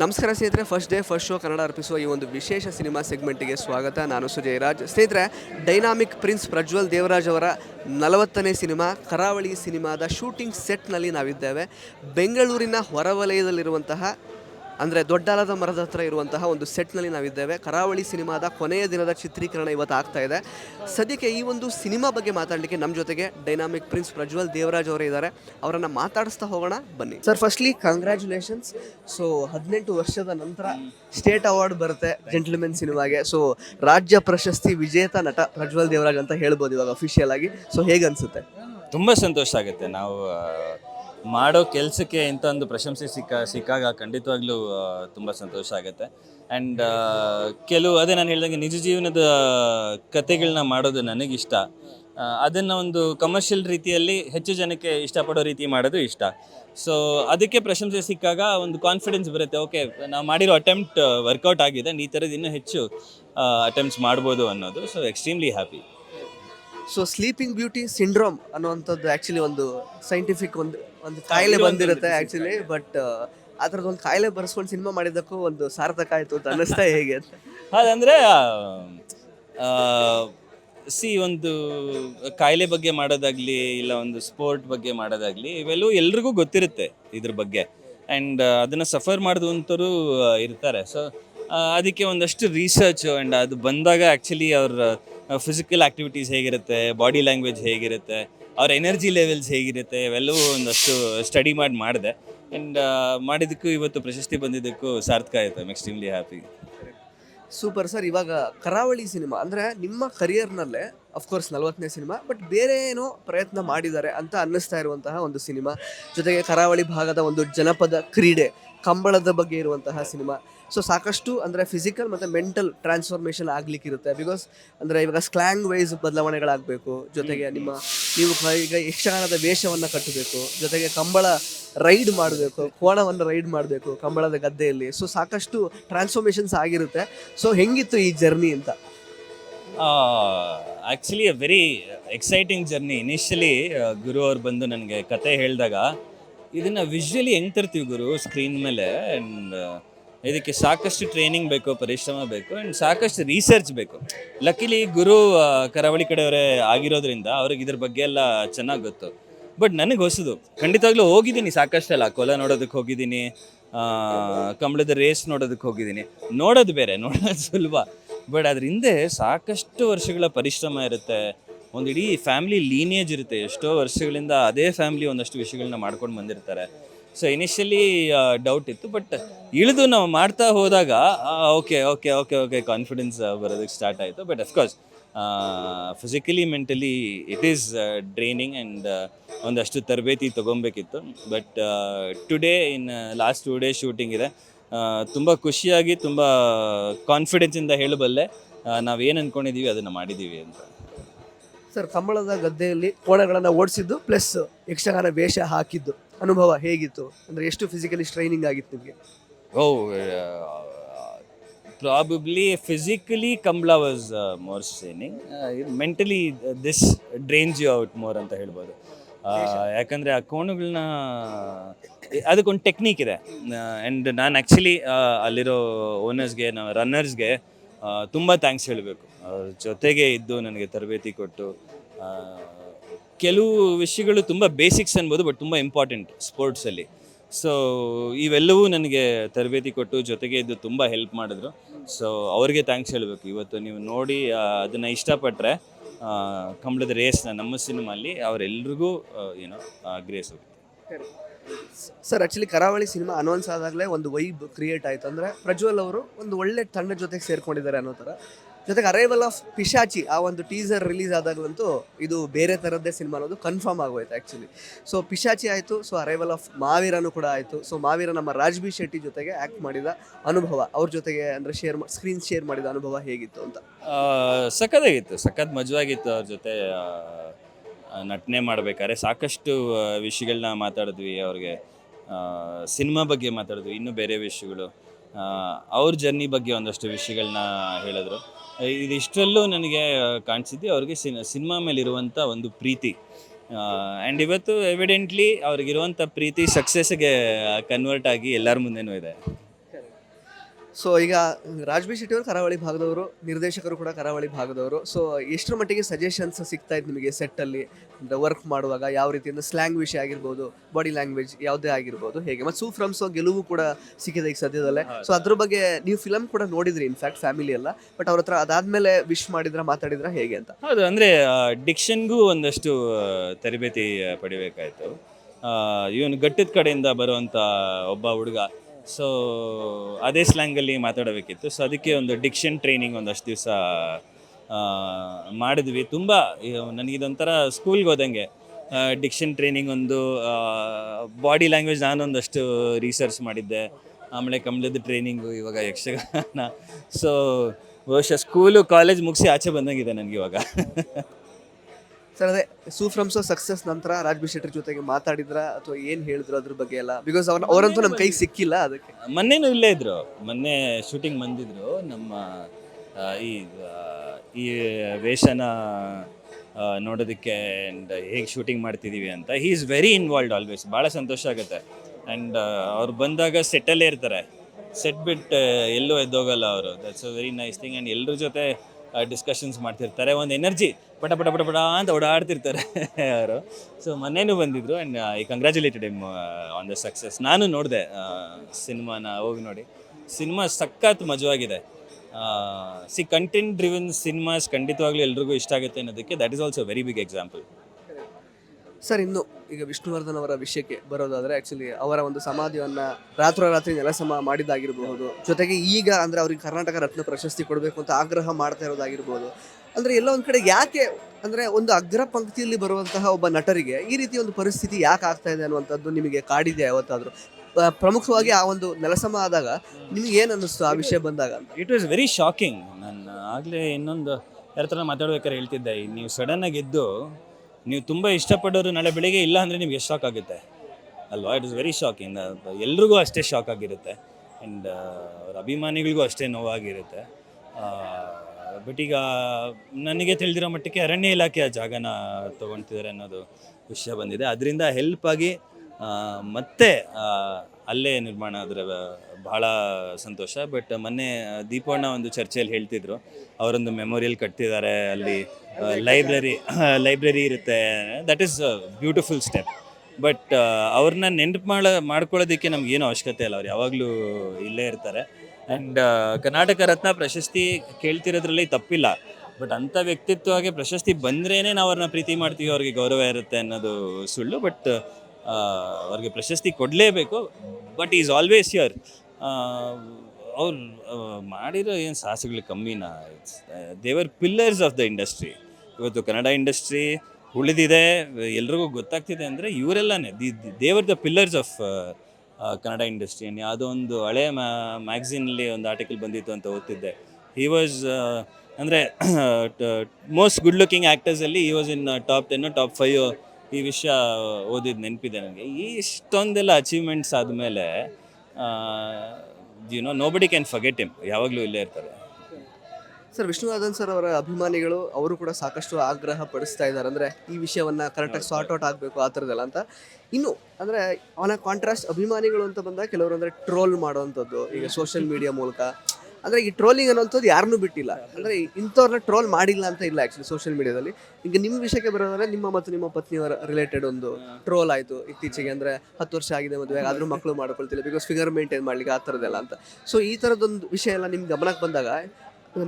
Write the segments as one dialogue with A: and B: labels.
A: ನಮಸ್ಕಾರ ಸ್ನೇಹಿತರೆ first day first show Kannada ಅರ್ಪಿಸುವ ಈ ಒಂದು ವಿಶೇಷ ಸಿನಿಮಾ ಸೆಗ್ಮೆಂಟಿಗೆ ಸ್ವಾಗತ. ನಾನು ಸುಜಯ್ ರಾಜ್. ಸ್ನೇಹಿತರೆ ಡೈನಾಮಿಕ್ ಪ್ರಿನ್ಸ್ ಪ್ರಜ್ವಲ್ ದೇವರಾಜ್ ಅವರ ನಲವತ್ತನೇ ಸಿನಿಮಾ, ಕರಾವಳಿ ಸಿನಿಮಾದ ಶೂಟಿಂಗ್ ಸೆಟ್ನಲ್ಲಿ ನಾವಿದ್ದೇವೆ. ಬೆಂಗಳೂರಿನ ಹೊರವಲಯದಲ್ಲಿರುವಂತಹ ಅಂದರೆ ದೊಡ್ಡಲಾದ ಮರದ ಹತ್ರ ಇರುವಂತಹ ಒಂದು ಸೆಟ್ನಲ್ಲಿ ನಾವಿದ್ದೇವೆ. ಕರಾವಳಿ ಸಿನಿಮಾದ ಕೊನೆಯ ದಿನದ ಚಿತ್ರೀಕರಣ ಇವತ್ತು ಆಗ್ತಾ ಇದೆ. ಸದ್ಯಕ್ಕೆ ಈ ಒಂದು ಸಿನಿಮಾ ಬಗ್ಗೆ ಮಾತಾಡಲಿಕ್ಕೆ ನಮ್ಮ ಜೊತೆಗೆ ಡೈನಾಮಿಕ್ ಪ್ರಿನ್ಸ್ ಪ್ರಜ್ವಲ್ ದೇವರಾಜ್ ಅವರೇ ಇದ್ದಾರೆ. ಅವರನ್ನು ಮಾತಾಡಿಸ್ತಾ ಹೋಗೋಣ ಬನ್ನಿ. ಸರ್ ಫಸ್ಟ್ಲಿ ಕಂಗ್ರ್ಯಾಚುಲೇಷನ್ಸ್ ಸೊ ಹದಿನೆಂಟು ವರ್ಷದ ನಂತರ ಸ್ಟೇಟ್ ಅವಾರ್ಡ್ ಬರುತ್ತೆ ಜೆಂಟ್ಲ್ಮೆನ್ ಸಿನಿಮಾಗೆ. ಸೊ ರಾಜ್ಯ ಪ್ರಶಸ್ತಿ ವಿಜೇತ ನಟ ಪ್ರಜ್ವಲ್ ದೇವರಾಜ್ ಅಂತ ಹೇಳ್ಬೋದು ಇವಾಗ ಅಫಿಷಿಯಲ್ ಆಗಿ. ಸೊ ಹೇಗೆ ಅನಿಸುತ್ತೆ
B: ತುಂಬ ಸಂತೋಷ ಆಗುತ್ತೆ. ನಾವು ಮಾಡೋ ಕೆಲಸಕ್ಕೆ ಇಂಥ ಒಂದು ಪ್ರಶಂಸೆ ಸಿಕ್ಕ, ಸಿಕ್ಕಾಗ ಖಂಡಿತವಾಗ್ಲೂ ತುಂಬ ಸಂತೋಷ ಆಗುತ್ತೆ. ಆ್ಯಂಡ್ ಕೆಲವು, ಅದೇ ನಾನು ಹೇಳಿದಂಗೆ ನಿಜ ಜೀವನದ ಕತೆಗಳನ್ನ ಮಾಡೋದು ನನಗಿಷ್ಟ. ಅದನ್ನು ಒಂದು ಕಮರ್ಷಿಯಲ್ ರೀತಿಯಲ್ಲಿ ಹೆಚ್ಚು ಜನಕ್ಕೆ ಇಷ್ಟಪಡೋ ರೀತಿ ಮಾಡೋದು ಇಷ್ಟ. ಸೊ ಅದಕ್ಕೆ ಪ್ರಶಂಸೆ ಸಿಕ್ಕಾಗ ಒಂದು ಕಾನ್ಫಿಡೆನ್ಸ್ ಬರುತ್ತೆ. ಓಕೆ ನಾವು ಮಾಡಿರೋ ಅಟೆಂಪ್ಟ್ ವರ್ಕೌಟ್ ಆಗಿದೆ. ಈ ಥರದ್ದು ಇನ್ನೂ ಹೆಚ್ಚು ಅಟೆಂಪ್ಟ್ಸ್ ಮಾಡ್ಬೋದು ಅನ್ನೋದು. So extremely happy
A: so sleeping beauty syndrome ಅನ್ನುವಂಥದ್ದು ಆ್ಯಕ್ಚುಲಿ ಒಂದು ಸೈಂಟಿಫಿಕ್ ಒಂದು ಒಂದು ಕಾಯಿಲೆ ಬಂದಿರುತ್ತೆ ಆಕ್ಚುಲಿ ಬಟ್ ಆ ಒಂದು ಕಾಯಿಲೆ ಬರ್ಸ್ಕೊಂಡು ಸಿನಿಮಾ ಮಾಡಿದ್ದಕ್ಕೂ ಒಂದು ಸಾರ್ಥಕ ಆಯಿತು ಅಂತ ಅನ್ನಿಸ್ತಾ ಹೇಗೆ ಅಂತ.
B: ಅದಂದ್ರೆ ಸಿ ಒಂದು ಕಾಯಿಲೆ ಬಗ್ಗೆ ಮಾಡೋದಾಗ್ಲಿ ಇಲ್ಲ ಒಂದು ಸ್ಪೋರ್ಟ್ ಬಗ್ಗೆ ಮಾಡೋದಾಗ್ಲಿ ಇವೆಲ್ಲವೂ ಎಲ್ರಿಗೂ ಗೊತ್ತಿರುತ್ತೆ ಇದ್ರ ಬಗ್ಗೆ. ಆ್ಯಂಡ್ ಅದನ್ನು ಸಫರ್ ಮಾಡಿದಂಥವ್ರು ಇರ್ತಾರೆ. ಸೊ ಅದಕ್ಕೆ ಒಂದಷ್ಟು ರಿಸರ್ಚ್ ಆ್ಯಂಡ್ ಅದು ಬಂದಾಗ ಆ್ಯಕ್ಚುಲಿ ಅವ್ರ ಫಿಸಿಕಲ್ ಆ್ಯಕ್ಟಿವಿಟೀಸ್ ಹೇಗಿರುತ್ತೆ ಬಾಡಿ ಲ್ಯಾಂಗ್ವೇಜ್ ಹೇಗಿರುತ್ತೆ ಅವ್ರ ಎನರ್ಜಿ ಲೆವೆಲ್ಸ್ ಹೇಗಿರುತ್ತೆ, ಇವೆಲ್ಲವೂ ಒಂದಷ್ಟು ಸ್ಟಡಿ ಮಾಡಿ ಮಾಡಿದೆ. ಆ್ಯಂಡ್ ಮಾಡಿದ್ದಕ್ಕೂ ಇವತ್ತು ಪ್ರಶಸ್ತಿ ಬಂದಿದ್ದಕ್ಕೂ ಸಾರ್ಥಕ ಆಯಿತು. I'm extremely happy
A: super sir ಇವಾಗ ಕರಾವಳಿ ಸಿನಿಮಾ ಅಂದರೆ ನಿಮ್ಮ ಕರಿಯರ್ನಲ್ಲೇ ಅಫ್ಕೋರ್ಸ್ ನಲವತ್ತನೇ ಸಿನಿಮಾ ಬಟ್ ಬೇರೆ ಏನೋ ಪ್ರಯತ್ನ ಮಾಡಿದ್ದಾರೆ ಅಂತ ಅನ್ನಿಸ್ತಾ ಇರುವಂತಹ ಒಂದು ಸಿನಿಮಾ ಜೊತೆಗೆ ಕರಾವಳಿ ಭಾಗದ ಒಂದು ಜನಪದ ಕ್ರೀಡೆ, ಕಂಬಳದ ಬಗ್ಗೆ ಇರುವಂತಹ ಸಿನಿಮಾ ಸೊ ಸಾಕಷ್ಟು ಅಂದರೆ ಫಿಸಿಕಲ್ ಮತ್ತು ಮೆಂಟಲ್ ಟ್ರಾನ್ಸ್ಫಾರ್ಮೇಷನ್ ಆಗ್ಲಿಕ್ಕಿರುತ್ತೆ. ಬಿಕಾಸ್ ಅಂದರೆ ಇವಾಗ ಸ್ಲ್ಯಾಂಗ್ ವೈಸ್ ಬದಲಾವಣೆಗಳಾಗಬೇಕು. ಜೊತೆಗೆ ನಿಮ್ಮ ನೀವು ಈಗ ಯಕ್ಷಗಾನದ ವೇಷವನ್ನು ಕಟ್ಟಬೇಕು. ಜೊತೆಗೆ ಕಂಬಳ ರೈಡ್ ಮಾಡಬೇಕು ಕೋಣವನ್ನು ರೈಡ್ ಮಾಡಬೇಕು ಕಂಬಳದ ಗದ್ದೆಯಲ್ಲಿ. ಸೊ ಸಾಕಷ್ಟು ಟ್ರಾನ್ಸ್ಫಾರ್ಮೇಷನ್ಸ್ ಆಗಿರುತ್ತೆ. ಸೊ ಹೆಂಗಿತ್ತು ಈ ಜರ್ನಿ ಅಂತ?
B: Actually a very exciting journey initially Guru ಅವ್ರು ಬಂದು ನನಗೆ ಕತೆ ಹೇಳಿದಾಗ ಇದನ್ನು ವಿಜುವಲಿ ಹೆಂಗೆ ತರ್ತೀವಿ ಗುರು ಸ್ಕ್ರೀನ್ ಮೇಲೆ? ಆ್ಯಂಡ್ ಇದಕ್ಕೆ ಸಾಕಷ್ಟು ಟ್ರೈನಿಂಗ್ ಬೇಕು ಪರಿಶ್ರಮ ಬೇಕು ಆ್ಯಂಡ್ ಸಾಕಷ್ಟು ರಿಸರ್ಚ್ ಬೇಕು. ಲಕ್ಕಿಲಿ ಗುರು ಕರಾವಳಿ ಕಡೆಯವರೇ ಆಗಿರೋದ್ರಿಂದ ಅವ್ರಿಗೆ ಇದ್ರ ಬಗ್ಗೆ ಎಲ್ಲ ಚೆನ್ನಾಗಿ ಗೊತ್ತು. ಬಟ್ ನನಗೆ ಹೊಸದು. ಖಂಡಿತವಾಗ್ಲೂ ಹೋಗಿದ್ದೀನಿ ಸಾಕಷ್ಟೆಲ್ಲ. ಕೊಲ ನೋಡೋದಕ್ಕೆ ಹೋಗಿದ್ದೀನಿ ಆ, ಕಂಬಳದ ರೇಸ್ ನೋಡೋದಕ್ಕೆ ಹೋಗಿದ್ದೀನಿ. ನೋಡೋದು ಬೇರೆ ನೋಡೋದು ಸುಲಭ. ಬಟ್ ಅದ್ರ ಸಾಕಷ್ಟು ವರ್ಷಗಳ ಪರಿಶ್ರಮ ಇರುತ್ತೆ. ಒಂದು ಇಡೀ ಫ್ಯಾಮಿಲಿ ಲೀನೇಜ್ ಇರುತ್ತೆ. ಎಷ್ಟೋ ವರ್ಷಗಳಿಂದ ಅದೇ ಫ್ಯಾಮಿಲಿ ಒಂದಷ್ಟು ವಿಷಯಗಳನ್ನ ಮಾಡ್ಕೊಂಡು ಬಂದಿರ್ತಾರೆ. ಸೊ ಇನಿಷಿಯಲಿ ಡೌಟ್ ಇತ್ತು ಬಟ್ ಇಳಿದು ನಾವು ಮಾಡ್ತಾ ಹೋದಾಗ okay okay okay okay confidence ಬರೋದಕ್ಕೆ ಸ್ಟಾರ್ಟ್ ಆಯಿತು. But of course physically mentally it is draining and ಒಂದಷ್ಟು ತರಬೇತಿ ತೊಗೊಬೇಕಿತ್ತು but today in last two day shooting ಇದೆ. ತುಂಬ ಖುಷಿಯಾಗಿ, ತುಂಬ ಕಾನ್ಫಿಡೆನ್ಸಿಂದ ಹೇಳಬಲ್ಲೆ ನಾವೇನು ಅಂದ್ಕೊಂಡಿದ್ದೀವಿ ಅದನ್ನು ಮಾಡಿದ್ದೀವಿ ಅಂತ.
A: ಸರ್, ಕಂಬಳದ ಗದ್ದೆಯಲ್ಲಿ ಕೋಣಗಳನ್ನು ಓಡಿಸಿದ್ದು ಪ್ಲಸ್ ಯಕ್ಷಗಾನ ವೇಷ ಹಾಕಿದ್ದು. ಅನುಭವ ಹೇಗಿತ್ತು? ಅಂದರೆ ಎಷ್ಟು ಫಿಸಿಕಲಿ ಸ್ಟ್ರೈನಿಂಗ್ ಆಗಿತ್ತು ನಿಮಗೆ?
B: ಓ probably physically Kambala was more straining mentally this drains you out more ಅಂತ ಹೇಳ್ಬೋದು. ಯಾಕಂದರೆ ಯಾಕಂದ್ರೆ ಆ ಕೋಣಗಳನ್ನ, ಅದಕ್ಕೊಂದು ಟೆಕ್ನಿಕ್ ಇದೆ. ಆ್ಯಂಡ್ ನಾನು ಆ್ಯಕ್ಚುಲಿ ಅಲ್ಲಿರೋ ಓನರ್ಸ್ಗೆ ನಾವು ರನ್ನರ್ಸ್ಗೆ ತುಂಬ ಥ್ಯಾಂಕ್ಸ್ ಹೇಳಬೇಕು. ಅವ್ರ ಜೊತೆಗೆ ಇದ್ದು ನನಗೆ ತರಬೇತಿ ಕೊಟ್ಟು ಕೆಲವು ವಿಷಯಗಳು ತುಂಬ ಬೇಸಿಕ್ಸ್ ಅನ್ಬೋದು ಬಟ್ ತುಂಬ ಇಂಪಾರ್ಟೆಂಟ್ ಸ್ಪೋರ್ಟ್ಸಲ್ಲಿ ಸೊ ಇವೆಲ್ಲವೂ ನನಗೆ ತರಬೇತಿ ಕೊಟ್ಟು ಜೊತೆಗೆ ಇದ್ದು ತುಂಬ ಹೆಲ್ಪ್ ಮಾಡಿದ್ರು. ಸೊ ಅವ್ರಿಗೆ ಥ್ಯಾಂಕ್ಸ್ ಹೇಳಬೇಕು. ಇವತ್ತು ನೀವು ನೋಡಿ ಅದನ್ನು ಇಷ್ಟಪಟ್ಟರೆ ಕಂಬಳದ ರೇಸ್ನ ನಮ್ಮ ಸಿನಿಮಾಲಿ ಅವರೆಲ್ರಿಗೂ ಏನೋ ಗ್ರೇಸ್ ಹೋಗುತ್ತೆ
A: sir actually Karavali cinema announce ಆದಾಗಲೇ ಒಂದು ವೈಬ್ ಕ್ರಿಯೇಟ್ ಆಯಿತು. ಅಂದರೆ ಪ್ರಜ್ವಲ್ ಅವರು ಒಂದು ಒಳ್ಳೆ ತಂಡ ಜೊತೆಗೆ ಸೇರ್ಕೊಂಡಿದ್ದಾರೆ ಅನ್ನೋ ಥರ. ಜೊತೆಗೆ ಅರೈವಲ್ ಆಫ್ ಪಿಶಾಚಿ ಆ ಒಂದು ಟೀಸರ್ ರಿಲೀಸ್ ಆದಾಗಲಂತೂ ಇದು ಬೇರೆ ಥರದ್ದೇ ಸಿನಿಮಾ ಅನ್ನೋದು ಕನ್ಫರ್ಮ್ ಆಗೋಯ್ತು ಆ್ಯಕ್ಚುಲಿ ಸೊ ಪಿಶಾಚಿ ಆಯಿತು ಸೊ ಅರೈವಲ್ ಆಫ್ ಮಾವೀರನು ಕೂಡ ಆಯಿತು. ಸೊ ಮಾವೀರ ನಮ್ಮ ರಾಜ್ಬಿ ಶೆಟ್ಟಿ ಜೊತೆಗೆ ಆ್ಯಕ್ಟ್ ಮಾಡಿದ ಅನುಭವ, ಅವ್ರ ಜೊತೆಗೆ ಅಂದರೆ ಶೇರ್ ಸ್ಕ್ರೀನ್ ಶೇರ್ ಮಾಡಿದ ಅನುಭವ ಹೇಗಿತ್ತು ಅಂತ?
B: ಸಖತ್ತಾಗಿತ್ತು, ಸಖತ್ ಮಜವಾಗಿತ್ತು ಅವ್ರ ಜೊತೆ ನಟನೆ ಮಾಡಬೇಕಾದ್ರೆ. ಸಾಕಷ್ಟು ವಿಷಯಗಳನ್ನ ಮಾತಾಡಿದ್ವಿ, ಅವ್ರಿಗೆ ಸಿನಿಮಾ ಬಗ್ಗೆ ಮಾತಾಡಿದ್ವಿ, ಇನ್ನೂ ಬೇರೆ ವಿಷಯಗಳು. ಅವ್ರ ಜರ್ನಿ ಬಗ್ಗೆ ಒಂದಷ್ಟು ವಿಷಯಗಳನ್ನ ಹೇಳಿದ್ರು. ಇದಿಷ್ಟರಲ್ಲೂ ನನಗೆ ಕಾಣಿಸಿದ್ದು ಅವ್ರಿಗೆ ಸಿನ್, ಸಿನಿಮಾ ಮೇಲಿರುವಂಥ ಒಂದು ಪ್ರೀತಿ. ಆ್ಯಂಡ್ ಇವತ್ತು ಎವಿಡೆಂಟ್ಲಿ ಅವ್ರಿಗಿರುವಂಥ ಪ್ರೀತಿ ಸಕ್ಸಸ್ಗೆ ಕನ್ವರ್ಟ್ ಆಗಿ ಎಲ್ಲರ ಮುಂದೆನೂ ಇದೆ.
A: ಸೊ ಈಗ ರಾಜ್ಬಿ ಶೆಟ್ಟಿ ಅವರು ಕರಾವಳಿ ಭಾಗದವರು, ನಿರ್ದೇಶಕರು ಕೂಡ ಕರಾವಳಿ ಭಾಗದವರು. ಸೊ ಎಷ್ಟರ ಮಟ್ಟಿಗೆ ಸಜೆಷನ್ಸ್ ಸಿಗ್ತಾ ಇತ್ತು ನಿಮಗೆ ಸೆಟ್ಟಲ್ಲಿ ವರ್ಕ್ ಮಾಡುವಾಗ ಯಾವ ರೀತಿಯಿಂದ ಸ್ಲ್ಯಾಂಗ್ ವಿಷಯ ಆಗಿರ್ಬೋದು ಬಾಡಿ ಲ್ಯಾಂಗ್ವೇಜ್ ಯಾವುದೇ ಆಗಿರ್ಬೋದು, ಹೇಗೆ? ಮತ್ತು ಸೂ ಫ್ರಮ್ಸ್ ಗೆಲುವು ಕೂಡ ಸಿಕ್ಕಿದೆ ಈಗ ಸದ್ಯದಲ್ಲೇ. ಸೊ ಅದ್ರ ಬಗ್ಗೆ ನೀವು ಫಿಲಮ್ ಕೂಡ ನೋಡಿದ್ರಿ ಇನ್ಫ್ಯಾಕ್ಟ್ ಫ್ಯಾಮಿಲಿ ಎಲ್ಲ. ಬಟ್ ಅವ್ರ ಹತ್ರ ಅದಾದ್ಮೇಲೆ ವಿಶ್ ಮಾಡಿದ್ರ, ಮಾತಾಡಿದ್ರ, ಹೇಗೆ ಅಂತ?
B: ಹೌದು, ಅಂದರೆ ಡಿಕ್ಷನ್ಗೂ ಒಂದಷ್ಟು ತರಬೇತಿ ಪಡಿಬೇಕಾಯ್ತು. ಇವನು ಗಟ್ಟದ ಕಡೆಯಿಂದ ಬರುವಂಥ ಒಬ್ಬ ಹುಡುಗ. ಸೊ ಅದೇ ಸ್ಲ್ಯಾಂಗಲ್ಲಿ ಮಾತಾಡಬೇಕಿತ್ತು. ಸೊ ಅದಕ್ಕೆ ಒಂದು ಡಿಕ್ಷನ್ ಟ್ರೈನಿಂಗ್ ಒಂದಷ್ಟು ದಿವಸ ಮಾಡಿದ್ವಿ. ತುಂಬ ನನಗಿದೊಂಥರ ಸ್ಕೂಲ್ಗೆ ಹೋದಂಗೆ ಡಿಕ್ಷನ್ ಟ್ರೈನಿಂಗ್ ಒಂದು ಬಾಡಿ ಲ್ಯಾಂಗ್ವೇಜ್ ನಾನೊಂದಷ್ಟು ರಿಸರ್ಚ್ ಮಾಡಿದ್ದೆ. ಆಮೇಲೆ ಕಮಲದ ಟ್ರೈನಿಂಗು ಇವಾಗ ಯಕ್ಷಗಾನ. ಸೊ ಬಹುಶಃ ಸ್ಕೂಲು ಕಾಲೇಜ್ ಮುಗಿಸಿ ಆಚೆ ಬಂದಂಗಿದೆ ನನಗೆ ಇವಾಗ.
A: ಸರ್, ಅದೇ ಸೂ ಫ್ರಮ್ಸ್ ಸಕ್ಸಸ್ ನಂತರ ರಾಜ್ಬಿ ಶೆಟ್ಟರ್ ಜೊತೆಗೆ ಮಾತಾಡಿದ್ರ? ಅಥವಾ ಏನ್ ಹೇಳಿದ್ರು ಅದ್ರ ಬಗ್ಗೆ ಎಲ್ಲ? ಬಿಕಾಸ್ ಅವ್ರ ಅವರಂತೂ ನಮ್ಮ ಕೈಗೆ ಸಿಕ್ಕಿಲ್ಲ ಅದಕ್ಕೆ.
B: ಮೊನ್ನೆನೂ ಇಲ್ಲೇ ಇದ್ರು. ಮೊನ್ನೆ ಶೂಟಿಂಗ್ ಬಂದಿದ್ರು. ನಮ್ಮ ಈ ಈ ವೇಷನ ನೋಡೋದಕ್ಕೆ ಆ್ಯಂಡ್ ಹೇಗೆ ಶೂಟಿಂಗ್ ಮಾಡ್ತಿದ್ದೀವಿ ಅಂತ. He is very involved always ಭಾಳ ಸಂತೋಷ ಆಗುತ್ತೆ. ಆ್ಯಂಡ್ ಅವ್ರು ಬಂದಾಗ ಸೆಟ್ಟಲ್ಲೇ ಇರ್ತಾರೆ. ಸೆಟ್ ಬಿಟ್ಟು ಎಲ್ಲೂ ಎದ್ದೋಗಲ್ಲ ಅವರು. That's a very nice thing and ಎಲ್ಲರ ಜೊತೆ ಡಿಸ್ಕಷನ್ಸ್ ಮಾಡ್ತಿರ್ತಾರೆ. ಒಂದು ಎನರ್ಜಿ ಪಟ ಪಟ ಪಟ ಪಟ ಅಂತ ಓಡಾಡ್ತಿರ್ತಾರೆ ಅವರು. ಸೊ ಮೊನ್ನೆನೂ ಬಂದಿದ್ರು and I congratulated him on the success ನಾನು ನೋಡಿದೆ ಸಿನಿಮಾನ ಹೋಗಿ ನೋಡಿ. ಸಿನಿಮಾ ಸಖತ್ ಮಜವಾಗಿದೆ. ಸಿ ಕಂಟೆಂಟ್ ಡ್ರಿವನ್ ಸಿನಿಮಾಸ್ ಖಂಡಿತವಾಗ್ಲೂ ಎಲ್ರಿಗೂ ಇಷ್ಟ ಆಗುತ್ತೆ ಅನ್ನೋದಕ್ಕೆ that is also very big example
A: sir, ಇನ್ನು ಈಗ ವಿಷ್ಣುವರ್ಧನ್ ಅವರ ವಿಷಯಕ್ಕೆ ಬರೋದಾದ್ರೆ ಆಕ್ಚುಲಿ ಅವರ ಒಂದು ಸಮಾಧಿಯನ್ನ ರಾತ್ರೋರಾತ್ರಿ ನೆಲಸಮ ಮಾಡಿದಾಗಿರಬಹುದು ಜೊತೆಗೆ ಈಗ ಅಂದ್ರೆ ಅವ್ರಿಗೆ ಕರ್ನಾಟಕ ರತ್ನ ಪ್ರಶಸ್ತಿ ಕೊಡಬೇಕು ಅಂತ ಆಗ್ರಹ ಮಾಡ್ತಾ ಇರೋದಾಗಿರ್ಬೋದು. ಅಂದ್ರೆ ಎಲ್ಲ ಒಂದ್ ಕಡೆ ಯಾಕೆ ಅಂದ್ರೆ ಒಂದು ಅಗ್ರ ಪಂಕ್ತಿಯಲ್ಲಿ ಬರುವಂತಹ ಒಬ್ಬ ನಟರಿಗೆ ಈ ರೀತಿ ಒಂದು ಪರಿಸ್ಥಿತಿ ಯಾಕೆ ಆಗ್ತಾ ಇದೆ ಅನ್ನುವಂಥದ್ದು ನಿಮಗೆ ಕಾಡಿದೆ ಯಾವತ್ತಾದ್ರೂ? ಪ್ರಮುಖವಾಗಿ ಆ ಒಂದು ನೆಲಸಮ ಆದಾಗ ನಿಮ್ಗೆ ಏನ್ ಅನ್ನಿಸ್ತು ಆ ವಿಷಯ ಬಂದಾಗ
B: ಇಟ್ ವಾಸ್ ವೆರಿ ಶಾಕಿಂಗ್ ನಾನು ಆಗಲೇ ಇನ್ನೊಂದು, ಯಾರ ಥರ ಮಾತಾಡ್ಬೇಕಾದ್ರೆ ಹೇಳ್ತಿದ್ದೆ. ನೀವು ಸಡನ್ನಾಗಿ ಎದ್ದು ನೀವು ತುಂಬ ಇಷ್ಟಪಡೋರು ನಾಳೆ ಬೆಳಿಗ್ಗೆ ಇಲ್ಲ ಅಂದರೆ ನಿಮಗೆ ಶಾಕ್ ಆಗುತ್ತೆ. ಅಲ್ವಾ? ಇಟ್ ಇಸ್ ವೆರಿ ಶಾಕಿಂಗ್ ಎಲ್ರಿಗೂ ಅಷ್ಟೇ ಶಾಕ್ ಆಗಿರುತ್ತೆ. ಆ್ಯಂಡ್ ಅವ್ರ ಅಭಿಮಾನಿಗಳಿಗೂ ಅಷ್ಟೇ ನೋವಾಗಿರುತ್ತೆ. ಬಟ್ ಈಗ ನನಗೆ ತಿಳಿದಿರೋ ಮಟ್ಟಿಗೆ ಅರಣ್ಯ ಇಲಾಖೆಯ ಜಾಗನ ತೊಗೊಳ್ತಿದ್ದಾರೆ ಅನ್ನೋದು ವಿಷಯ ಬಂದಿದೆ. ಅದರಿಂದ ಹೆಲ್ಪ್ ಆಗಿ ಮತ್ತೆ ಆ, ಅಲ್ಲೇ ನಿರ್ಮಾಣ ಆದರೆ ಬಹಳ ಸಂತೋಷ. ಬಟ್ ಮೊನ್ನೆ ದೀಪಣ್ಣ ಒಂದು ಚರ್ಚೆಯಲ್ಲಿ ಹೇಳ್ತಿದ್ರು. ಅವರೊಂದು ಮೆಮೋರಿಯಲ್ ಕಟ್ತಿದ್ದಾರೆ. ಅಲ್ಲಿ ಲೈಬ್ರರಿ ಲೈಬ್ರರಿ ಇರುತ್ತೆ. That is beautiful step but ಅವ್ರನ್ನ ನೆನಪು ಮಾಡ, ಮಾಡ್ಕೊಳ್ಳೋದಕ್ಕೆ ನಮ್ಗೇನು ಅವಶ್ಯಕತೆ ಇಲ್ಲ ಅವ್ರು. ಯಾವಾಗಲೂ ಇಲ್ಲೇ ಇರ್ತಾರೆ. ಆ್ಯಂಡ್ ಕರ್ನಾಟಕ ರತ್ನ ಪ್ರಶಸ್ತಿ ಕೇಳ್ತಿರೋದ್ರಲ್ಲಿ ತಪ್ಪಿಲ್ಲ. ಬಟ್ ಅಂಥ ವ್ಯಕ್ತಿತ್ವವಾಗಿ ಪ್ರಶಸ್ತಿ ಬಂದ್ರೇ ನಾವು ಅವ್ರನ್ನ ಪ್ರೀತಿ ಮಾಡ್ತೀವಿ. ಅವ್ರಿಗೆ ಗೌರವ ಇರುತ್ತೆ ಅನ್ನೋದು ಸುಳ್ಳು. ಬಟ್ ಅವ್ರಿಗೆ ಪ್ರಶಸ್ತಿ ಕೊಡಲೇಬೇಕು ಬಟ್ ಈಸ್ ಆಲ್ವೇಸ್ ಯರ್ ಅವ್ರು ಮಾಡಿರೋ ಏನು ಸಾಹಸಗಳು it's their pillars of the industry ಇವತ್ತು ಕನ್ನಡ ಇಂಡಸ್ಟ್ರಿ ಉಳಿದಿದೆ, ಎಲ್ರಿಗೂ ಗೊತ್ತಾಗ್ತಿದೆ ಅಂದರೆ ಇವರೆಲ್ಲನೇ, the their the pillars of Kannada industry ಯಾವುದೋ ಒಂದು ಹಳೆ ಮ್ಯಾಗ್ಝಿನಲ್ಲಿ ಒಂದು ಆರ್ಟಿಕಲ್ ಬಂದಿತ್ತು ಅಂತ ಓದ್ತಿದ್ದೆ. ಹಿ ವಾಸ್ ಅಂದರೆ ಮೋಸ್ಟ್ ಗುಡ್ ಲುಕಿಂಗ್ ಆ್ಯಕ್ಟರ್ಸಲ್ಲಿ ಈ was in top ten top five ಈ ವಿಷಯ ಓದಿದ ನೆನಪಿದೆ ನನಗೆ. ಈ ಇಷ್ಟೊಂದೆಲ್ಲ ಅಚೀವ್ಮೆಂಟ್ಸ್ ಆದಮೇಲೆ you know nobody can forget him ಯಾವಾಗಲೂ ಇಲ್ಲೇ ಇರ್ತಾರೆ.
A: ಸರ್ ವಿಷ್ಣುವರ್ಧನ್ ಸರ್ ಅವರ ಅಭಿಮಾನಿಗಳು, ಅವರು ಕೂಡ ಸಾಕಷ್ಟು ಆಗ್ರಹ ಪಡಿಸ್ತಾ ಇದ್ದಾರೆ. ಅಂದರೆ ಈ ವಿಷಯವನ್ನು ಕರೆಕ್ಟಾಗಿ ಸಾರ್ಟ್ ಔಟ್ ಆಗಬೇಕು, ಆ ಥರದ್ದೆಲ್ಲ ಅಂತ. ಇನ್ನು, ಅಂದರೆ, ಅವನ ಕಾಂಟ್ರಾಸ್ಟ್ ಅಭಿಮಾನಿಗಳು ಅಂತ ಬಂದಾಗ ಕೆಲವರು ಅಂದರೆ ಟ್ರೋಲ್ ಮಾಡುವಂಥದ್ದು, ಈಗ ಸೋಷಿಯಲ್ ಮೀಡಿಯಾ ಮೂಲಕ. ಅಂದ್ರೆ ಈ ಟ್ರೋಲಿಂಗ್ ಅನ್ನೋಂಥದ್ದು ಯಾರನ್ನೂ ಬಿಟ್ಟಿಲ್ಲ. ಅಂದ್ರೆ ಇಂಥವ್ರನ್ನ ಟ್ರೋಲ್ ಮಾಡಿಲ್ಲ ಅಂತ ಇಲ್ಲ ಆಕ್ಚುಲಿ ಸೋಷಿಯಲ್ ಮೀಡಿಯಾದಲ್ಲಿ ಈಗ ನಿಮ್ಮ ವಿಷಯಕ್ಕೆ ಬರೋದಾದ್ರೆ ನಿಮ್ಮ ಮತ್ತು ನಿಮ್ಮ ಪತ್ನಿಯವರ ರಿಲೇಟೆಡ್ ಒಂದು ಟ್ರೋಲ್ ಆಯಿತು ಇತ್ತೀಚೆಗೆ ಅಂದ್ರೆ ಹತ್ತು ವರ್ಷ ಆಗಿದೆ ಮದುವೆ, ಆದರೂ ಮಕ್ಕಳು ಮಾಡ್ಕೊಳ್ತಿಲ್ಲ ಬಿಕಾಸ್ ಫಿಗರ್ ಮೇಂಟೈನ್ ಮಾಡ್ಲಿಕ್ಕೆ ಆ ಥರದ್ದೆಲ್ಲ ಅಂತ. ಸೊ ಈ ಥರದ್ದೊಂದು ವಿಷಯ ಎಲ್ಲ ನಿಮ್ಮ ಗಮನಕ್ಕೆ ಬಂದಾಗ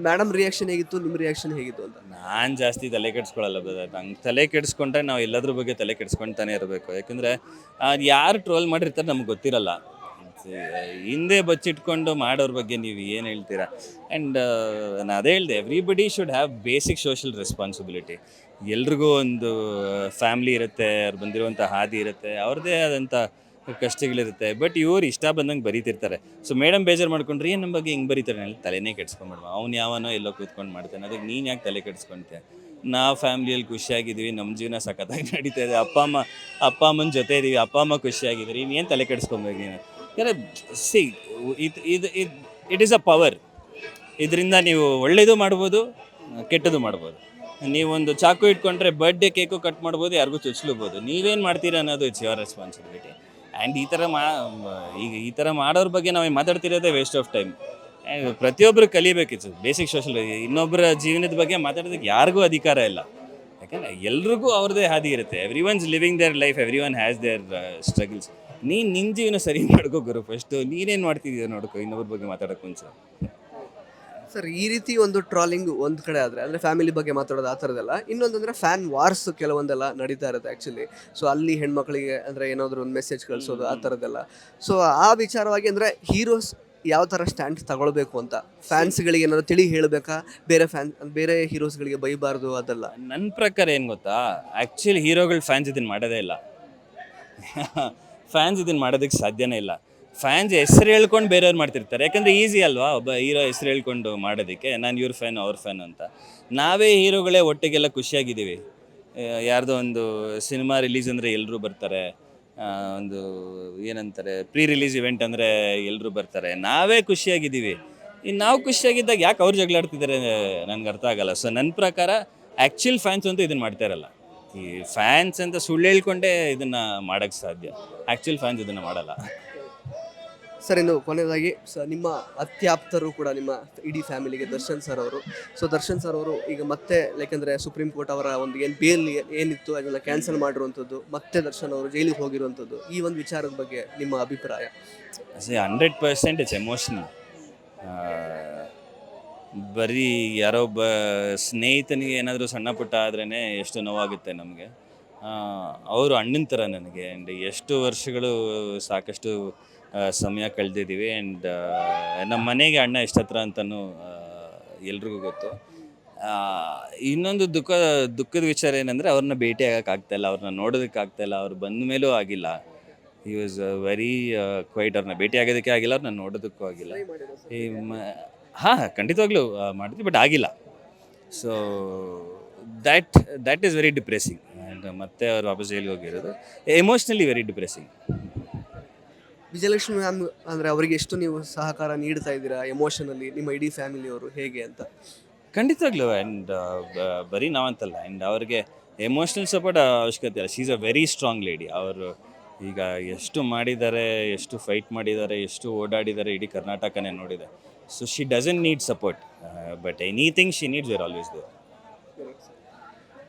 A: ಮೇಡಮ್ ರಿಯಾಕ್ಷನ್ ಹೇಗಿತ್ತು ನಿಮ್ಮ ರಿಯಾಕ್ಷನ್ ಹೇಗಿತ್ತು ಅಂತ?
B: ನಾನು ಜಾಸ್ತಿ ತಲೆ ಕೆಡ್ಸ್ಕೊಳ್ಳಲ್ಲ ಬ್ರದರ್ ನಂಗೆ ತಲೆ ಕೆಡಿಸ್ಕೊಂಡ್ರೆ ನಾವು ಎಲ್ಲದ್ರ ಬಗ್ಗೆ ತಲೆ ಕೆಡ್ಸ್ಕೊಂತಾನೆ ಇರಬೇಕು. ಯಾಕಂದರೆ ಯಾರು ಟ್ರೋಲ್ ಮಾಡಿರ್ತಾರೆ ನಮ್ಗೆ ಗೊತ್ತಿರಲ್ಲ. ಹಿಂದೆ ಬಚ್ಚಿಟ್ಕೊಂಡು ಮಾಡೋರ ಬಗ್ಗೆ ನೀವು ಏನು ಹೇಳ್ತೀರಾ? ಆ್ಯಂಡ್ ನಾನು ಅದೇ ಹೇಳಿದೆ everybody should have basic social responsibility ಎಲ್ರಿಗೂ ಒಂದು ಫ್ಯಾಮ್ಲಿ ಇರುತ್ತೆ, ಅವ್ರು ಬಂದಿರುವಂಥ ಹಾದಿ ಇರುತ್ತೆ ಅವ್ರದ್ದೇ ಆದಂಥ ಕಷ್ಟಗಳಿರುತ್ತೆ. ಬಟ್ ಇವ್ರು ಇಷ್ಟ ಬಂದಂಗೆ ಬರೀತಿರ್ತಾರೆ. ಸೊ ಮೇಡಮ್ ಬೇಜಾರು ಮಾಡ್ಕೊಂಡ್ರೆ, ಏನು ನಮ್ಮ ಬಗ್ಗೆ ಹಿಂಗೆ ಬರೀತಾರೆ? ತಲೆನೇ ಕೆಡ್ಸ್ಕೊಂಡ್ಬಿಡ್ಮ ಅವ್ನು ಯಾವನೋ ಎಲ್ಲೋ ಕೂತ್ಕೊಂಡು ಮಾಡ್ತಾನೆ. ಅದಕ್ಕೆ ನೀನು ಯಾಕೆ ತಲೆ ಕೆಡ್ಸ್ಕೊಂತೆ ನಾವು ಫ್ಯಾಮ್ಲಿಯಲ್ಲಿ ಖುಷಿಯಾಗಿದ್ದೀವಿ ನಮ್ಮ ಜೀವನ ಸಖತ್ತಾಗಿ ನಡೀತಾ ಇದೆ. ಅಪ್ಪ ಅಮ್ಮ, ಅಪ್ಪ ಅಮ್ಮನ ಜೊತೆ ಇದ್ದೀವಿ ಅಪ್ಪ ಅಮ್ಮ ಖುಷಿಯಾಗಿದ್ದೀರಿ ಏನು ತಲೆ ಕೆಡಿಸ್ಕೊಬೇಕು ನೀನು ಸಿ ಇದು ಇದು ಇದು ಇಟ್ ಈಸ್ ಅ ಪವರ್ ಇದರಿಂದ ನೀವು ಒಳ್ಳೇದು ಮಾಡ್ಬೋದು, ಕೆಟ್ಟದ್ದು ಮಾಡ್ಬೋದು. ನೀವೊಂದು ಚಾಕು ಇಟ್ಕೊಂಡ್ರೆ ಬರ್ಡೇ ಕೇಕು ಕಟ್ ಮಾಡ್ಬೋದು, ಯಾರಿಗೂ ಚುಚ್ಲೂಬೋದು. ನೀವೇನು ಮಾಡ್ತೀರಾ ಅನ್ನೋದು ಇಟ್ಸ್ ಯುವರ್ ರೆಸ್ಪಾನ್ಸಿಬಿಲಿಟಿ ಆ್ಯಂಡ್ ಈ ಥರ ಮಾ, ಈಗ ಈ ಥರ ಮಾಡೋರ ಬಗ್ಗೆ ನಾವು ಮಾತಾಡ್ತಿರೋದೇ ವೇಸ್ಟ್ ಆಫ್ ಟೈಮ್ ಪ್ರತಿಯೊಬ್ಬರು ಕಲಿಬೇಕಿತ್ತು ಬೇಸಿಕ್ ಸೋಷಲ್ ಇನ್ನೊಬ್ಬರ ಜೀವನದ ಬಗ್ಗೆ ಮಾತಾಡೋದಕ್ಕೆ ಯಾರಿಗೂ ಅಧಿಕಾರ ಇಲ್ಲ. ಯಾಕಂದರೆ ಎಲ್ರಿಗೂ ಅವ್ರದ್ದೇ ಹಾದಿ ಇರುತ್ತೆ. Everyone's living their life everyone has their struggles ನೀನು ನಿನ್ನ ಜೀವನ ಸರಿ ಮಾಡ್ಕೋ ಗುರು ಫಸ್ಟು ನೀನೇನು ಮಾಡ್ತಿದ್ದೀಯ ನೋಡ್ಕೋ ಇನ್ನೊಬ್ಬರ ಬಗ್ಗೆ ಮಾತಾಡೋಕೆ ಮುಂಚೆ.
A: ಸರ್ ಈ ರೀತಿ ಒಂದು ಟ್ರಾಲಿಂಗ್ ಒಂದು ಕಡೆ ಆದರೆ ಅಂದರೆ ಫ್ಯಾಮಿಲಿ ಬಗ್ಗೆ ಮಾತಾಡೋದು ಆ ಥರದ್ದೆಲ್ಲ ಇನ್ನೊಂದಂದರೆ ಫ್ಯಾನ್ ವಾರ್ಸ್ ಕೆಲವೊಂದೆಲ್ಲ ನಡೀತಾ ಇರುತ್ತೆ ಆ್ಯಕ್ಚುಲಿ ಸೊ ಅಲ್ಲಿ ಹೆಣ್ಮಕ್ಳಿಗೆ ಅಂದರೆ ಏನಾದರೂ ಒಂದು ಮೆಸೇಜ್ ಕಳಿಸೋದು ಆ ಥರದ್ದೆಲ್ಲ. ಸೊ ಆ ವಿಚಾರವಾಗಿ ಅಂದರೆ ಹೀರೋಸ್ ಯಾವ ಥರ ಸ್ಟ್ಯಾಂಡ್ ತಗೊಳ್ಬೇಕು ಅಂತ? ಫ್ಯಾನ್ಸ್ಗಳಿಗೆ ಏನಾದ್ರು ತಿಳಿ ಹೇಳಬೇಕಾ? ಬೇರೆ ಫ್ಯಾನ್ ಬೇರೆ ಹೀರೋಸ್ಗಳಿಗೆ ಬೈಬಾರ್ದು ಅದೆಲ್ಲ?
B: ನನ್ನ ಪ್ರಕಾರ ಏನು ಗೊತ್ತಾ? ಆ್ಯಕ್ಚುಲಿ ಹೀರೋಗಳು ಫ್ಯಾನ್ಸ್ ಇದನ್ನು ಮಾಡೋದೇ ಇಲ್ಲ. ಫ್ಯಾನ್ಸ್ ಇದನ್ನು ಮಾಡೋದಕ್ಕೆ ಸಾಧ್ಯನೇ ಇಲ್ಲ. ಫ್ಯಾನ್ಸ್ ಹೆಸರು ಹೇಳ್ಕೊಂಡು ಬೇರೆಯವ್ರು ಮಾಡ್ತಿರ್ತಾರೆ. ಯಾಕಂದರೆ ಈಸಿ ಅಲ್ವಾ? ಒಬ್ಬ ಹೀರೋ ಹೆಸರು ಹೇಳ್ಕೊಂಡು ಮಾಡೋದಕ್ಕೆ. ನಾನು ಇವ್ರ ಫ್ಯಾನ್ ಅವ್ರ ಫ್ಯಾನ್ ಅಂತ. ನಾವೇ ಹೀರೋಗಳೇ ಒಟ್ಟಿಗೆಲ್ಲ ಖುಷಿಯಾಗಿದ್ದೀವಿ. ಯಾರ್ದೋ ಒಂದು ಸಿನಿಮಾ ರಿಲೀಸ್ ಅಂದರೆ ಎಲ್ಲರೂ ಬರ್ತಾರೆ. ಒಂದು ಏನಂತಾರೆ ಪ್ರೀ ರಿಲೀಸ್ ಇವೆಂಟ್ ಅಂದರೆ ಎಲ್ಲರೂ ಬರ್ತಾರೆ. ನಾವೇ ಖುಷಿಯಾಗಿದ್ದೀವಿ. ಇನ್ನು ನಾವು ಖುಷಿಯಾಗಿದ್ದಾಗ ಯಾಕೆ ಅವ್ರು ಜಗಳಾಡ್ತಿದ್ದಾರೆ? ನನಗೆ ಅರ್ಥ ಆಗಲ್ಲ. ಸೊ ನನ್ನ ಪ್ರಕಾರ ಆ್ಯಕ್ಚುಲ್ ಫ್ಯಾನ್ಸ್ ಅಂತೂ ಇದನ್ನು ಮಾಡ್ತಾ ಇರಲ್ಲ. ಈ ಫ್ಯಾನ್ಸ್ ಅಂತ ಸುಳ್ಳು ಹೇಳ್ಕೊಂಡೇ ಇದನ್ನ ಮಾಡಕ್ ಸಾಧ್ಯ. ಆಕ್ಚುಲ್ ಫ್ಯಾನ್ಸ್ ಇದನ್ನ ಮಾಡಲ್ಲ.
A: ಸರ್ ಇನ್ನು ಕೊನೆಯದಾಗಿ ಸ ನಿಮ್ಮ ಅತ್ಯಾಪ್ತರು ಕೂಡ ನಿಮ್ಮ ಇಡೀ ಫ್ಯಾಮಿಲಿಗೆ ದರ್ಶನ್ ಸರ್ ಅವರು. ಸೊ ದರ್ಶನ್ ಸರ್ ಅವರು ಈಗ ಮತ್ತೆ ಯಾಕಂದರೆ ಸುಪ್ರೀಂ ಕೋರ್ಟ್ ಅವರ ಒಂದು ಏನು ಬೇಲ್ ಏನಿತ್ತು ಅದನ್ನು ಕ್ಯಾನ್ಸಲ್ ಮಾಡಿರುವಂಥದ್ದು ಮತ್ತೆ ದರ್ಶನ್ ಅವರು ಜೈಲಿಗೆ ಹೋಗಿರುವಂಥದ್ದು ಈ ಒಂದು ವಿಚಾರದ ಬಗ್ಗೆ ನಿಮ್ಮ ಅಭಿಪ್ರಾಯ?
B: ಹಂಡ್ರೆಡ್ ಪರ್ಸೆಂಟ್ ಇಟ್ಸ್ ಎಮೋಷ್ನಲ್ ಬರೀ ಯಾರೋ ಒಬ್ಬ ಸ್ನೇಹಿತನಿಗೆ ಏನಾದರೂ ಸಣ್ಣ ಪುಟ್ಟ ಆದ್ರೇ ಎಷ್ಟು ನೋವಾಗುತ್ತೆ ನಮಗೆ. ಅವರು ಅಣ್ಣನ ಥರ ನನಗೆ. ಆ್ಯಂಡ್ ಎಷ್ಟು ವರ್ಷಗಳು ಸಾಕಷ್ಟು ಸಮಯ ಕಳೆದಿದ್ದೀವಿ ಆ್ಯಂಡ್ ನಮ್ಮ ಮನೆಗೆ ಅಣ್ಣ ಎಷ್ಟು ಹತ್ರ ಅಂತಲೂ ಎಲ್ರಿಗೂ ಗೊತ್ತು. ಇನ್ನೊಂದು ದುಃಖ, ದುಃಖದ ವಿಚಾರ ಏನಂದರೆ ಅವ್ರನ್ನ ಭೇಟಿ ಆಗೋಕ್ಕಾಗ್ತಾಯಿಲ್ಲ ಅವ್ರನ್ನ ನೋಡೋದಕ್ಕಾಗ್ತಾಯಿಲ್ಲ ಅವ್ರು ಬಂದ ಮೇಲೂ ಆಗಿಲ್ಲ. ಈ ವಾಸ್ ವೆರಿ ಕ್ವೈಟ್ ಅವ್ರನ್ನ ಭೇಟಿ ಆಗೋದಕ್ಕೆ ಆಗಿಲ್ಲ. ಅವ್ರನ್ನ ನೋಡೋದಕ್ಕೂ ಆಗಿಲ್ಲ. ಈ ಹಾಂ ಖಂಡಿತವಾಗ್ಲೂ ಮಾಡಿದ್ವಿ ಬಟ್ ಆಗಿಲ್ಲ. So that that is very depressing and ಮತ್ತೆ ಅವ್ರು ವಾಪಸ್ ಜೈಲಿಗೆ ಹೋಗಿರೋದು. Emotionally very depressing
A: Vijayalakshmi ma'am ಅಂದರೆ ಅವರಿಗೆ ಎಷ್ಟು ನೀವು ಸಹಕಾರ ನೀಡ್ತಾ ಇದ್ದೀರಾ ಎಮೋಷನಲ್ಲಿ ನಿಮ್ಮ ಇಡೀ ಫ್ಯಾಮಿಲಿಯವರು ಹೇಗೆ ಅಂತ?
B: ಖಂಡಿತವಾಗ್ಲೂ ಆ್ಯಂಡ್ ಬರೀ ನಾವಂತಲ್ಲ. ಆ್ಯಂಡ್ ಅವ್ರಿಗೆ ಎಮೋಷ್ನಲ್ ಸಪೋರ್ಟ್ ಅವಶ್ಯಕತೆ ಇಲ್ಲ. Is a very strong lady ಅವರು ಈಗ ಎಷ್ಟು ಮಾಡಿದ್ದಾರೆ ಎಷ್ಟು ಫೈಟ್ ಮಾಡಿದ್ದಾರೆ ಎಷ್ಟು ಓಡಾಡಿದ್ದಾರೆ ಇಡೀ ಕರ್ನಾಟಕನೇ ನೋಡಿದೆ. So she doesn't need support but anything she needs we're always there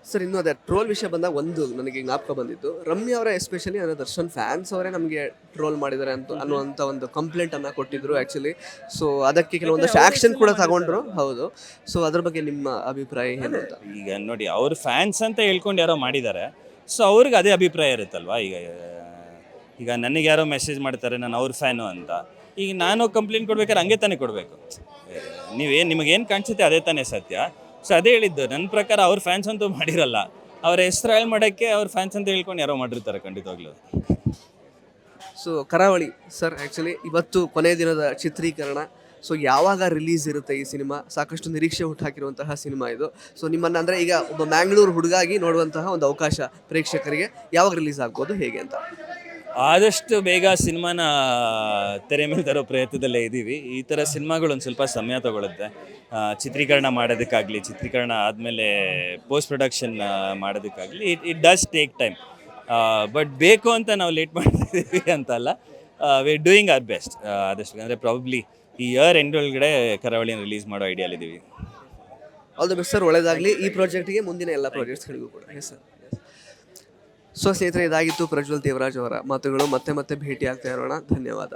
A: sir ಇನ್ನು ಅದೇ ಟ್ರೋಲ್ ವಿಷಯ ಬಂದಾಗ ಒಂದು ನನಗೆ ಜ್ಞಾಪಕ ಬಂದಿತ್ತು ರಮ್ಯ ಅವರ ಎಸ್ಪೆಷಲಿ ಅಂದರೆ ದರ್ಶನ್ ಫ್ಯಾನ್ಸ್ ಅವರೇ ನಮಗೆ ಟ್ರೋಲ್ ಮಾಡಿದ್ದಾರೆ ಅಂತ ಅನ್ನುವಂಥ ಒಂದು ಕಂಪ್ಲೇಂಟ್ ಅನ್ನ ಕೊಟ್ಟಿದ್ರು ಆ್ಯಕ್ಚುಲಿ ಸೊ ಅದಕ್ಕೆ ಕೆಲವೊಂದಷ್ಟು ಆ್ಯಕ್ಷನ್ ಕೂಡ ತಗೊಂಡ್ರು. ಹೌದು. ಸೊ ಅದ್ರ ಬಗ್ಗೆ ನಿಮ್ಮ ಅಭಿಪ್ರಾಯ ಏನು ಅಂತ?
B: ಈಗ ನೋಡಿ ಅವ್ರ ಫ್ಯಾನ್ಸ್ ಅಂತ ಹೇಳ್ಕೊಂಡು ಯಾರೋ ಮಾಡಿದ್ದಾರೆ. ಸೊ ಅವ್ರಿಗೆ ಅದೇ ಅಭಿಪ್ರಾಯ ಇರುತ್ತಲ್ವಾ? ಈಗ ಈಗ ನನಗೆ ಯಾರೋ ಮೆಸೇಜ್ ಮಾಡ್ತಾರೆ ನಾನು ಅವ್ರ ಫ್ಯಾನು ಅಂತ. ಈಗ ನಾನು ಕಂಪ್ಲೇಂಟ್ ಕೊಡ್ಬೇಕಾದ್ರೆ ಹಂಗೆ ತಾನೇ ಕೊಡಬೇಕು. ನೀವೇನು ನಿಮಗೇನು ಕಾಣಿಸುತ್ತೆ ಅದೇ ತಾನೇ ಸತ್ಯ. ಸೊ ಅದೇ ಹೇಳಿದ್ದು ನನ್ನ ಪ್ರಕಾರ ಅವ್ರ ಫ್ಯಾನ್ಸ್ ಅಂತೂ ಮಾಡಿರಲ್ಲ. ಅವ್ರ ಹೆಸರು ಹೇಳಿ ಮಾಡೋಕ್ಕೆ ಅವ್ರ ಫ್ಯಾನ್ಸ್ ಅಂತ ಹೇಳ್ಕೊಂಡು ಯಾರೋ ಮಾಡಿರ್ತಾರೆ ಖಂಡಿತವಾಗ್ಲೂ.
A: ಸೊ ಕರಾವಳಿ ಸರ್ ಆ್ಯಕ್ಚುಲಿ ಇವತ್ತು ಕೊನೆಯ ದಿನದ ಚಿತ್ರೀಕರಣ. ಸೊ ಯಾವಾಗ ರಿಲೀಸ್ ಇರುತ್ತೆ ಈ ಸಿನಿಮಾ? ಸಾಕಷ್ಟು ನಿರೀಕ್ಷೆ ಹುಟ್ಟಾಕಿರುವಂತಹ ಸಿನಿಮಾ ಇದು. ಸೊ ನಿಮ್ಮನ್ನು ಅಂದರೆ ಈಗ ಒಬ್ಬ ಮ್ಯಾಂಗ್ಳೂರು ಹುಡುಗಾಗಿ ನೋಡುವಂತಹ ಒಂದು ಅವಕಾಶ ಪ್ರೇಕ್ಷಕರಿಗೆ. ಯಾವಾಗ ರಿಲೀಸ್ ಆಗ್ಬೋದು, ಹೇಗೆ ಅಂತ?
B: ಆದಷ್ಟು ಬೇಗ ಸಿನಿಮಾನ ತೆರೆ ಮೇಲೆ ತರೋ ಪ್ರಯತ್ನದಲ್ಲೇ ಇದ್ದೀವಿ ಈ ಥರ ಸಿನಿಮಾಗಳು ಒಂದು ಸ್ವಲ್ಪ ಸಮಯ ತಗೊಳುತ್ತೆ. ಚಿತ್ರೀಕರಣ ಮಾಡೋದಕ್ಕಾಗಲಿ, ಚಿತ್ರೀಕರಣ ಆದಮೇಲೆ post production ಮಾಡೋದಕ್ಕಾಗಲಿ it it does take time but ಬೇಕು ಅಂತ ನಾವು ಲೇಟ್ ಮಾಡ್ತಿದ್ದೀವಿ ಅಂತಲ್ಲ we are doing our best ಆದಷ್ಟು ಅಂದರೆ ಪ್ರಾಬಬ್ಲಿ ಈ ಇಯರ್ ಎಂಡ್ ಒಳಗಡೆ ಕರಾವಳಿನ ರಿಲೀಸ್ ಮಾಡೋ ಐಡಿಯಾಲಿದ್ದೀವಿ
A: ಆಲ್ ದ ಬೆಸ್ಟ್ ಸರ್ ಒಳ್ಳೇದಾಗಲಿ. ಈ ಪ್ರಾಜೆಕ್ಟ್ಗೆ ಮುಂದಿನ ಎಲ್ಲ ಪ್ರಾಜೆಕ್ಟ್ಸ್ಗಳಿಗೂ ಕೂಡ. ಸರ್ ಸೊ ಸ್ನೇಹಿತರೆ ಇದಾಗಿತ್ತು ಪ್ರಜ್ವಲ್ ದೇವರಾಜ್ ಅವರ ಮಾತುಗಳು. ಮತ್ತೆ ಮತ್ತೆ ಭೇಟಿ ಆಗ್ತಾ ಇರೋಣ. ಧನ್ಯವಾದ.